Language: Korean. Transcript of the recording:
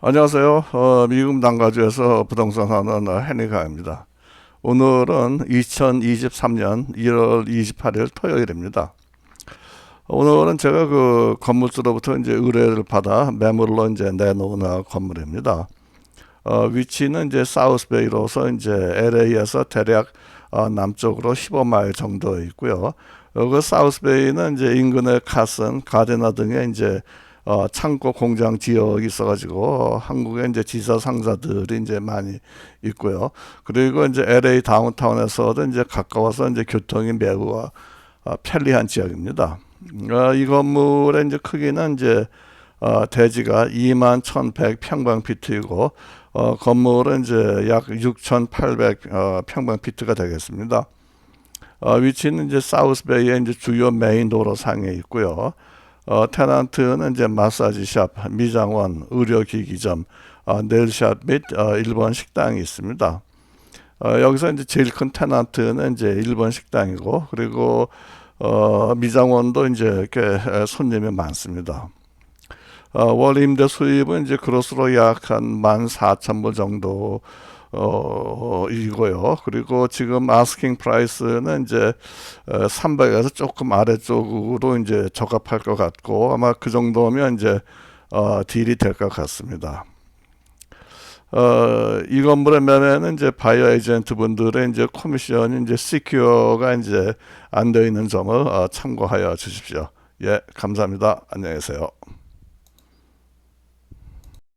안녕하세요. 어, 미국 남가주에서 부동산 하는 헤니가입니다. 오늘은 2023년 1월 28일 토요일입니다. 오늘은 제가 그 건물주로부터 이제 의뢰를 받아 매물로 이제 내놓은 건물입니다. 어, 위치는 이제 사우스베이로서 이제 LA에서 대략 어, 남쪽으로 15마일 정도 있고요. 어, 그 사우스베이는 이제 인근의 카슨, 가데나 등의 이제 어, 창고 공장 지역이 있어가지고 어, 한국에 이제 지사 상사들이 이제 많이 있고요. 그리고 이제 LA 다운타운에서도 이제 가까워서 이제 교통이 매우 어, 편리한 지역입니다. 어, 이 건물의 이제 크기는 이제 어, 대지가 2만 1,100 평방 피트이고 어, 건물은 이제 약 6,800 어, 평방 피트가 되겠습니다. 어, 위치는 이제 사우스베이의 이제 주요 메인 도로 상에 있고요. 어, 테넌트는 이제 마사지샵, 미장원, 의료기기점, 어, 네일샵 및 어, 일본 식당이 있습니다. 어, 여기서 이제 제일 큰 테넌트는 이제 일본 식당이고 그리고 어, 미장원도 이제 이렇게 에, 손님이 많습니다. 어, 월 임대 수입은 이제 그로스로 약 한 14,000불 정도 어, 이고요. 그리고 지금 아스킹 프라이스는 이제 300에서 조금 아래쪽으로 이제 적합할 것 같고 아마 그 정도면 이제 어, 딜이 될 것 같습니다. 어, 이 건물의 매매는 이제 바이어 에이전트 분들의 이제 코미션이 이제 시큐어가 이제 안 되어 있는 점을 어, 참고하여 주십시오. 예, 감사합니다. 안녕히 계세요.